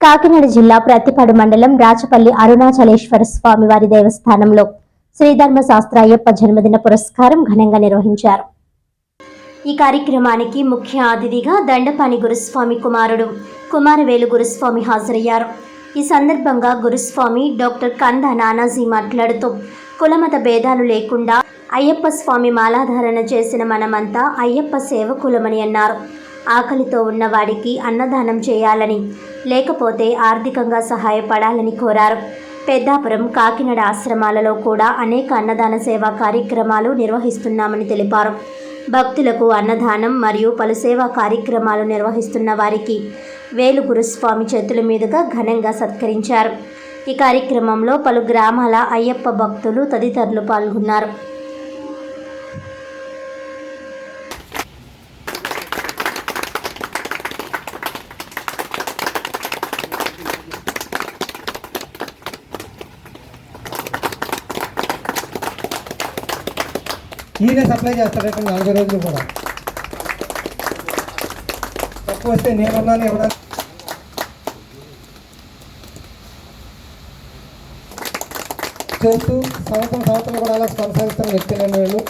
కాకినాడ జిల్లా ప్రతిపాడు మండలం రాచపల్లి అరుణాచలేశ్వర స్వామి వారి దేవస్థానంలో శ్రీధర్మ శాస్త్ర అయ్యప్ప జన్మదిన పురస్కారం ఘనంగా నిర్వహించారు. ఈ కార్యక్రమానికి ముఖ్య అతిథిగా దండపాని గురుస్వామి కుమారుడు కుమారవేలు గురుస్వామి హాజరయ్యారు. ఈ సందర్భంగా గురుస్వామి డాక్టర్ కంద నానాజీ మాట్లాడుతూ కులమత భేదాలు లేకుండా అయ్యప్ప స్వామి మాలాధారణ చేసిన మనమంతా అయ్యప్ప సేవకులమని అన్నారు. ఆకలితో ఉన్నవాడికి అన్నదానం చేయాలని లేకపోతే ఆర్థికంగా సహాయపడాలని కోరారు. పెద్దాపురం కాకినాడ ఆశ్రమాలలో కూడా అనేక అన్నదాన సేవా కార్యక్రమాలు నిర్వహిస్తున్నామని తెలిపారు. భక్తులకు అన్నదానం మరియు పలు సేవా కార్యక్రమాలు నిర్వహిస్తున్న వారికి వేలు గురుస్వామి చేతుల మీదుగా ఘనంగా సత్కరించారు. ఈ కార్యక్రమంలో పలు గ్రామాల అయ్యప్ప భక్తులు తదితరులు పాల్గొన్నారు. ఈయనే సప్లై చేస్తాడట నలభై రోజులు కూడా. తక్కువ వస్తే నేనున్నాను ఎవరన్నా చేస్తూ సంవత్సరం సంవత్సరం కూడా అలా కొనసాగిస్తున్న వ్యక్తులు వీళ్ళు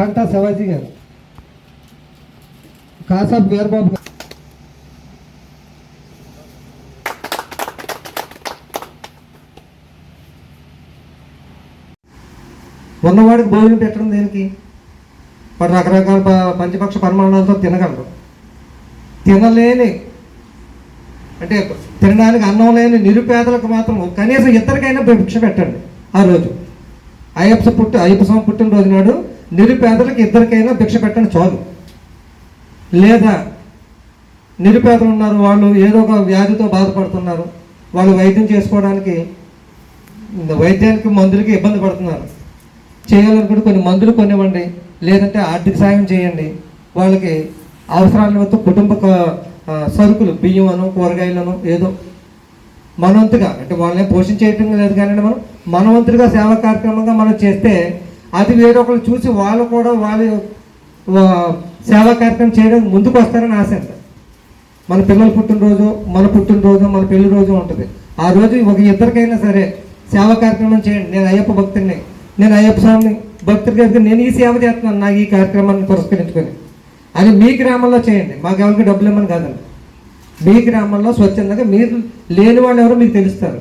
కాంటా శివాజీ గారు. కాసాబ్ వీరబాబు గారు. ఉన్నవాడికి భోజనం పెట్టడం దేనికి? వాడు రకరకాల పంచపక్ష పరిమాణాలతో తినగలరు. తినలేని అంటే తినడానికి అన్నం లేని నిరుపేదలకు మాత్రం కనీసం ఇద్దరికైనా భిక్ష పెట్టండి ఆ రోజు. అయ్యప్ప పుట్టి అయ్యప్ప స్వామి పుట్టినరోజు నాడు నిరుపేదలకు ఇద్దరికైనా భిక్ష పెట్టండి చాలు. లేదా నిరుపేదలు ఉన్నారు వాళ్ళు ఏదో ఒక వ్యాధితో బాధపడుతున్నారు వాళ్ళు వైద్యం చేసుకోవడానికి వైద్యానికి మందులకి ఇబ్బంది పడుతున్నారు. చేయాలనుకుంటే కొన్ని మందులు కొనివ్వండి లేదంటే ఆర్థిక సాయం చేయండి. వాళ్ళకి అవసరాల నిమిత్తం కుటుంబ సరుకులు బియ్యం అను కూరగాయలను ఏదో మనవంతుగా అంటే వాళ్ళని పోషించేయటం లేదు కానీ మనం మనవంతుగా సేవా కార్యక్రమంగా మనం చేస్తే అది వేరొకరు చూసి వాళ్ళు కూడా వాళ్ళు సేవా కార్యక్రమం చేయడానికి ముందుకు వస్తారని ఆశ అంట. మన పిల్లల పుట్టినరోజు మన పుట్టినరోజు మన పెళ్ళి రోజు ఉంటుంది. ఆ రోజు ఒక ఇద్దరికైనా సరే సేవా కార్యక్రమం చేయండి. నేను అయ్యప్ప భక్తుడిని నేను అయ్యప్ప స్వామిని భక్తుడి గారికి నేను ఈ సేవ చేస్తున్నాను నాకు ఈ కార్యక్రమాన్ని పురస్కరించుకొని. అది మీ గ్రామంలో చేయండి. మాకు ఎవరికి డబ్బులు ఇవ్వమని కాదండి. మీ గ్రామంలో స్వచ్ఛందంగా మీరు లేని వాళ్ళు ఎవరో మీకు తెలుస్తారు.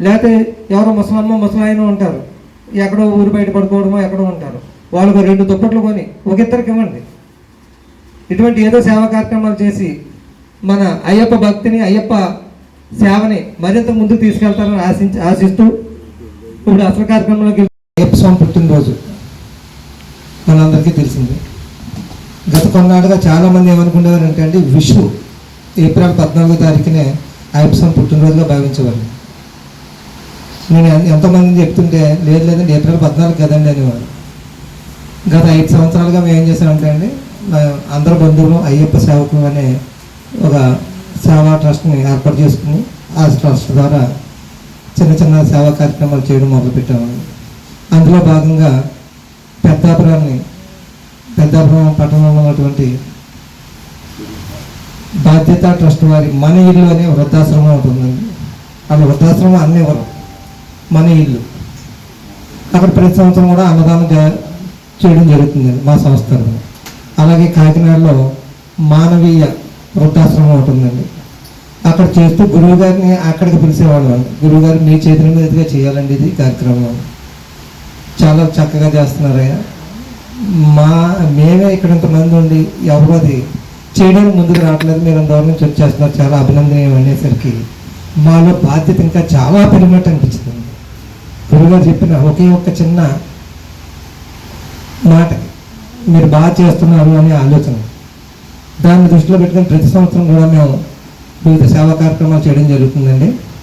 లేకపోతే ఎవరో ముసలమ్మ ముసలాయన ఉంటారు. ఎక్కడో ఊరు బయట పడుకోవడమో ఎక్కడో ఉంటారు. వాళ్ళకు రెండు దుప్పట్లు కొని ఒక ఇద్దరికి ఇవ్వండి. ఇటువంటి ఏదో సేవా కార్యక్రమాలు చేసి మన అయ్యప్ప భక్తిని అయ్యప్ప సేవని మరింత ముందుకు తీసుకెళ్తారని ఆశించి ఆశిస్తూ ఇప్పుడు అసలు కార్యక్రమంలోకి అయ్యప్ప స్వామి పుట్టినరోజు మనందరికీ తెలిసింది. గత కొన్నాళ్ళుగా చాలామంది ఏమనుకునేవారు అంటే అండి విషు ఏప్రిల్ పద్నాలుగో తారీఖునే అయ్యప్ప స్వామి పుట్టినరోజుగా భావించేవారు నేను ఎన్- ఎంతోమందిని చెప్తుంటే లేదు లేదండి ఏప్రిల్ పద్నాలుగు కదండి అనేవారు. గత ఐదు సంవత్సరాలుగా మేము ఏం చేసామంటే అండి అందరు బంధువులు అయ్యప్ప సేవకు అనే ఒక సేవా ట్రస్ట్ని ఏర్పాటు చేసుకుని ఆ ట్రస్ట్ ద్వారా చిన్న చిన్న సేవా కార్యక్రమాలు చేయడం మొదలుపెట్టామండి. అందులో భాగంగా పెద్దాపురాన్ని పెద్దాపురం పట్టణంలో ఉన్నటువంటి బాధ్యత ట్రస్ట్ వారి మన ఇల్లు అనే వృద్ధాశ్రమం ఉంటుందండి ఆ వృద్ధాశ్రమం అన్నీ మన ఇల్లు. అక్కడ ప్రతి సంవత్సరం కూడా అన్నదానం చేయడం జరుగుతుంది మా సంస్థ అలాగే కాకినాడలో మానవీయ వృద్ధాశ్రమం ఉంటుందండి అక్కడ చేస్తూ గురువు గారిని అక్కడికి పిలిచేవాళ్ళం గురువు గారు మీ చేతుల మీదుగా చేయాలండి ఇది కార్యక్రమం. చాలా చక్కగా చేస్తున్నారయ్యా మా మేమే ఇక్కడ ఇంతమంది ఉండి ఎవరు అది చేయడానికి ముందుకు రావట్లేదు. మీరు దూరం నుంచి వచ్చేస్తున్నారు. చాలా అభినందనీయం అనేసరికి. మాలో బాధ్యత ఇంకా చాలా పెరిగినట్టు అనిపించింది. గురుగారు చెప్పిన ఒకే ఒక్క చిన్న మాట మీరు బాగా చేస్తున్నారు అనే ఆలోచన. దాన్ని దృష్టిలో పెట్టుకుని ప్రతి సంవత్సరం కూడా మేము వివిధ సేవా కార్యక్రమాలు చేయడం జరుగుతుందండి.